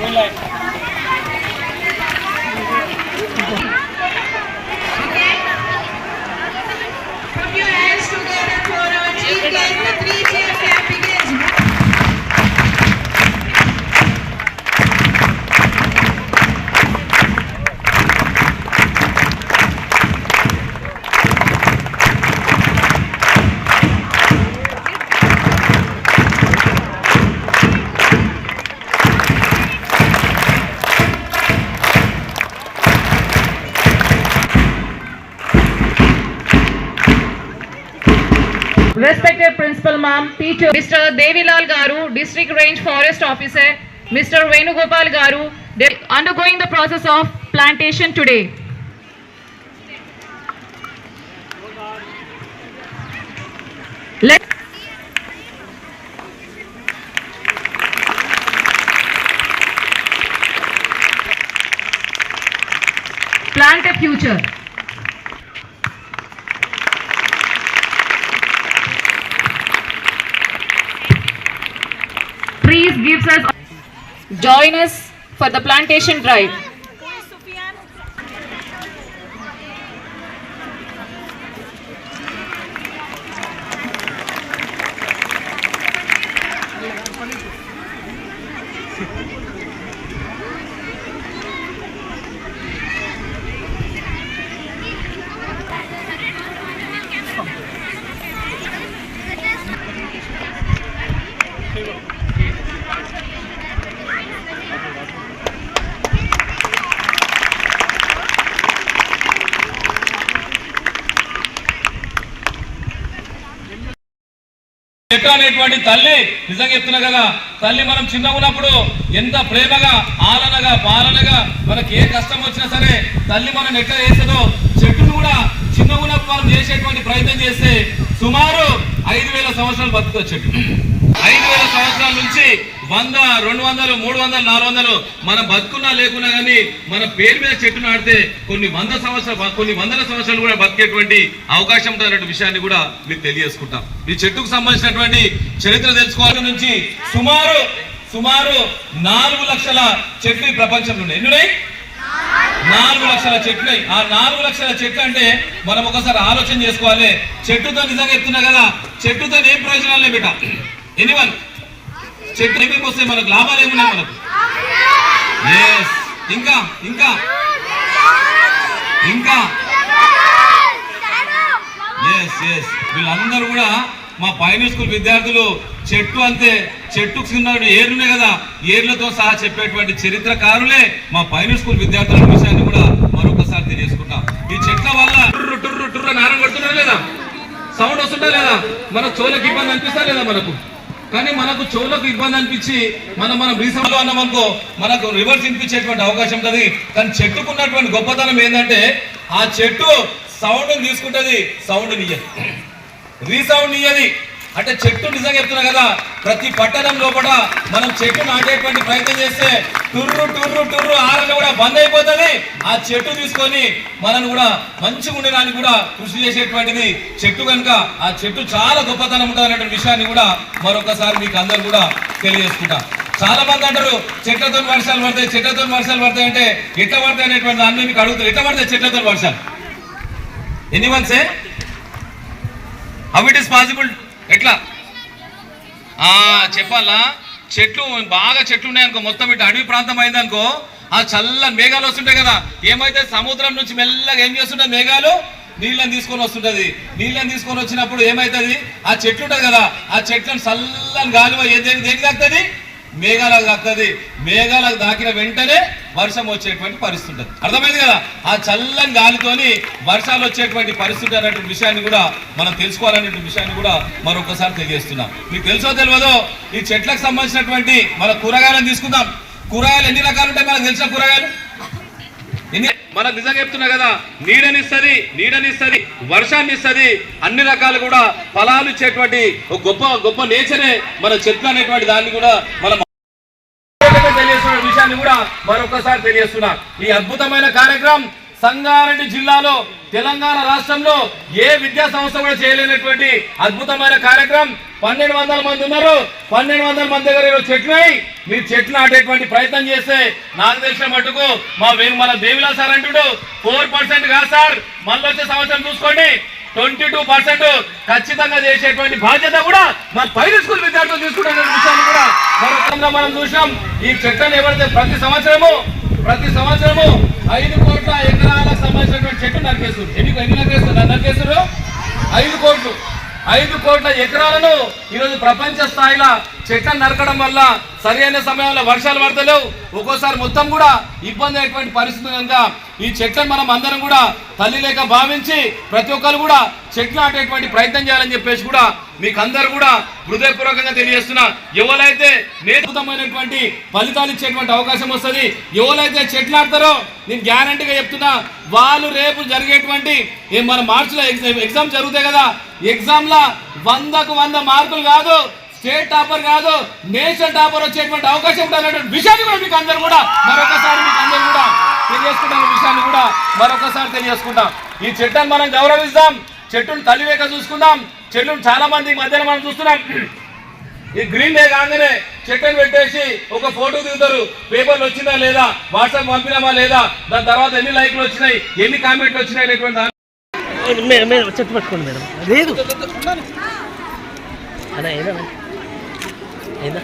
Put your hands together for our chief, the three respected principal ma'am, teacher, Mr. Devilal Garu, district range forest officer, Mr. Venugopal Garu, undergoing the process of plantation today. Plant a future. Gives us join us for the plantation drive. లెక్క అనేటువంటి తల్లి నిజంగా చెప్తున్నా కదా తల్లి మనం చిన్న ఉన్నప్పుడు ఎంత ప్రేమగా ఆలనగా పాలనగా మనకి ఏ కష్టం వచ్చినా సరే తల్లి మనం ఎట్లా చేస్తుందో చెట్టును కూడా చిన్న ఉన్నప్పుడు మనం చేసేటువంటి ప్రయత్నం చేస్తే సుమారు ఐదు వేల సంవత్సరాలు బతుకొచ్చాడు. చెట్టు ఐదు వేల సంవత్సరాల నుంచి వంద రెండు వందలు మూడు వందలు నాలుగు వందలు మనం బతుకున్నా లేకున్నా కానీ మన పేరు మీద చెట్టు నాటితే కొన్ని వంద సంవత్సరాలు కొన్ని వందల సంవత్సరాలు కూడా బతికేటువంటి అవకాశం ఉంటుందన్న విషయాన్ని కూడా మీకు తెలియజేసుకుంటాం. ఈ చెట్టుకు సంబంధించినటువంటి చరిత్ర తెలుసుకోవాలి నుంచి సుమారు సుమారు నాలుగు లక్షల చెట్లు ప్రపంచంలో ఉన్నాయి. ఎన్ని ఉన్నాయి? నాలుగు లక్షల చెట్లు. ఆ నాలుగు లక్షల చెట్లు అంటే మనం ఒకసారి ఆలోచన చేసుకోవాలి. చెట్టుతో నిజంగా ఎత్తున్నా కదా చెట్టుతో ఏం ప్రయోజనాలు లేవు బిడ్డ. ఎనివన్ చెట్టు ఏమేమి వస్తాయి మనకు? లాభాలు ఏమున్నాయి మనకు? ఇంకా ఇంకా. ఇంకా. ఎస్ ఎస్ వీళ్ళందరూ కూడా మా పైన స్కూల్ విద్యార్థులు చెట్టు అంతే. చెట్టు చిన్న ఏర్లున్నాయి కదా. ఏర్లతో సహా చెప్పేటువంటి చరిత్రకారులే మా పైన స్కూల్ విద్యార్థుల విషయాన్ని కూడా మరొకసారి తెలియజేసుకుంటాం. ఈ చెట్ల వల్ల టుర్రు టుర్రు టుర్రు నారం కొడుతున్నా లేదా? సౌండ్ వస్తుందా లేదా? మన చోలకు ఇబ్బంది అనిపిస్తా లేదా మనకు? కానీ మనకు చెవులకు ఇబ్బంది అనిపించి మనం మనం రీసెంట్ అన్నామనుకో మనకు రివర్స్ వినిపించేటువంటి అవకాశం ఉంటుంది. కానీ చెట్టుకున్నటువంటి గొప్పతనం ఏంటంటే ఆ చెట్టు సౌండ్ తీసుకుంటది సౌండ్ నియ్యదు రీసౌండ్ ఇయ్యది. అంటే చెట్టు నిజంగా చెప్తున్నా కదా ప్రతి పట్టణంలో కూడా మనం చెట్టు నాటేటువంటి ప్రయత్నం చేస్తే టుర్రు టుర్రు టుర్రు ఆరలు కూడా బంద్ అయిపోతుంది. ఆ చెట్టు తీసుకొని మనం కూడా మంచిగా ఉండడానికి కూడా కృషి చేసేటువంటిది చెట్టు కనుక. ఆ చెట్టు చాలా గొప్పతనం ఉంటుంది అనేటువంటి విషయాన్ని కూడా మరొకసారి మీకు అందరు కూడా తెలియజేసుకుంటా. చాలా మంది అంటారు చెట్లతో వర్షాలు పడతాయి చెట్లతో వర్షాలు పడతాయి అంటే ఎట్లా పడతాయి అనేటువంటి దాన్ని మీకు అడుగుతారు. ఎట్లా పడతాయి చెట్లతో వర్షాలు? ఎన్ని వన్సే హౌ ఇట్ ఇస్ పాసిబుల్ ఎట్లా? చెప్పాలా? చెట్లు బాగా చెట్లు ఉన్నాయనుకో మొత్తం ఇటు అడవి ప్రాంతం అయిందనుకో ఆ చల్లని మేఘాలు వస్తుంటాయి కదా. ఏమైతే సముద్రం నుంచి మెల్లగా ఏం చేస్తుంటాయి మేఘాలు? నీళ్ళని తీసుకొని వస్తుంటది. నీళ్ళని తీసుకొని వచ్చినప్పుడు ఏమైతుంది? ఆ చెట్లు ఉంటుంది కదా ఆ చెట్లను చల్లని గాలి ఏది దేనికి తాకుతుంది? మేఘాలకు తాకుతుంది. మేఘాలకు తాకిన వెంటనే వర్షం వచ్చేటువంటి పరిస్థితి ఉంటుంది. అర్థమైంది కదా? ఆ చల్లని గాలితోని వర్షాలు వచ్చేటువంటి పరిస్థితి అనేటువంటి విషయాన్ని కూడా మనం తెలుసుకోవాలనే విషయాన్ని కూడా మరొకసారి తెలియజేస్తున్నాం. మీకు తెలుసో తెలియదో ఈ చెట్లకు సంబంధించినటువంటి మన కూరగాయలను తీసుకుందాం. కూరగాయలు ఎన్ని రకాలు ఉంటాయి మనకు తెలిసిన కూరగాయలు? ఎన్ని? మనకు నిజంగా చెప్తున్నా కదా నీడనిస్తుంది నీడనిస్తుంది వర్షాన్ని ఇస్తుంది అన్ని రకాలు కూడా ఫలాలు ఇచ్చేటువంటి ఒక గొప్ప గొప్ప నేచరే మన చెట్లు అనేటువంటి దాన్ని కూడా మనం విషయాన్ని కూడా మరొకసారి తెలియస్తున్నా ఈ అద్భుతమైన కార్యక్రమం సంగారెడ్డి జిల్లాలో తెలంగాణ రాష్ట్రంలో ఏ విద్యా సంస్థ కూడా చేయలేనటువంటి అద్భుతమైన కార్యక్రమం. పన్నెండు వందల మంది ఉన్నారు. పన్నెండు వందల మంది దగ్గర ఈరోజు చెట్లు మీరు చెట్లు నాటేటువంటి ప్రయత్నం చేస్తే నాకు తెలిసిన మటుకు మా వే- మన దేవిలా సార్ అంటుడు. ఫోర్ పర్సెంట్ కాదు సార్. మళ్ళీ వచ్చే సంవత్సరం చూసుకోండి. ట్వంటీ టూ పర్సెంట్ ఖచ్చితంగా చేసేటువంటి బాధ్యత కూడా మా పైన స్కూల్ విద్యార్థులు తీసుకుంటున్న విషయాన్ని కూడా మరొకంగా మనం చూసినాం. ఈ చెట్లను ఎవరైతే ప్రతి సంవత్సరము ప్రతి సంవత్సరము ఐదు కోట్ల ఎకరాలకు సంబంధించినటువంటి చెట్టు నరికేస్తుంది ఎన్ని ఎన్ని నరికేస్తుంది నరికేస్తారు ఐదు కోట్లు. ఐదు కోట్ల ఎకరాలను ఈరోజు ప్రపంచ స్థాయిలో చెట్లను నరకడం వల్ల సరైన సమయంలో వర్షాలు పడతలేవు. ఒక్కోసారి మొత్తం కూడా ఇబ్బంది అయ్యేటువంటి పరిస్థితి కనుక ఈ చెట్లను మనం అందరం కూడా తల్లి లేక భావించి ప్రతి ఒక్కరు కూడా చెట్లాటేటువంటి ప్రయత్నం చేయాలని చెప్పేసి కూడా మీకు అందరు కూడా హృదయపూర్వకంగా తెలియజేస్తున్నా. ఎవరైతే నేతృతమైనటువంటి ఫలితాలు ఇచ్చేటువంటి అవకాశం వస్తుంది ఎవరైతే చెట్లు నేను గ్యారంటీగా చెప్తున్నా వాళ్ళు రేపు జరిగేటువంటి మన మార్చిలో ఎగ్జామ్ ఎగ్జామ్ జరుగుతాయి కదా ఎగ్జామ్ లా వందకు వంద మార్కులు కాదు స్టేట్ టాపర్ కాదు నేషనల్ టాపర్ వచ్చేటువంటి అవకాశం ఉండాలనేటువంటి విషయాన్ని కూడా మీకు అందరు కూడా మరొకసారి మీకు అందరు కూడా తెలియజేసుకుంటాం విషయాన్ని కూడా మరొకసారి తెలియజేసుకుంటాం. ఈ చట్టాన్ని మనం గౌరవిస్తాం. చెట్టును తల్లివేక చూసుకుందాం. చెట్టును చాలా మంది ఈ మధ్యన మనం చూస్తున్నాం. ఈ గ్రీన్ డే కాగానే చెట్టును పెట్టేసి ఒక ఫోటో దిగుతారు. పేపర్లు వచ్చిందా లేదా? వాట్సాప్ పంపినామా లేదా? దాని తర్వాత ఎన్ని లైక్లు వచ్చినాయి? ఎన్ని కామెంట్లు వచ్చినాయి అనేటువంటి చెట్టు పట్టుకోండి మేడం. లేదు. అలా ఏదా ఏదా?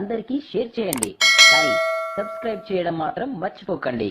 అందరికీ షేర్ చేయండి. కానీ సబ్స్క్రైబ్ చేయడం మాత్రం మర్చిపోకండి.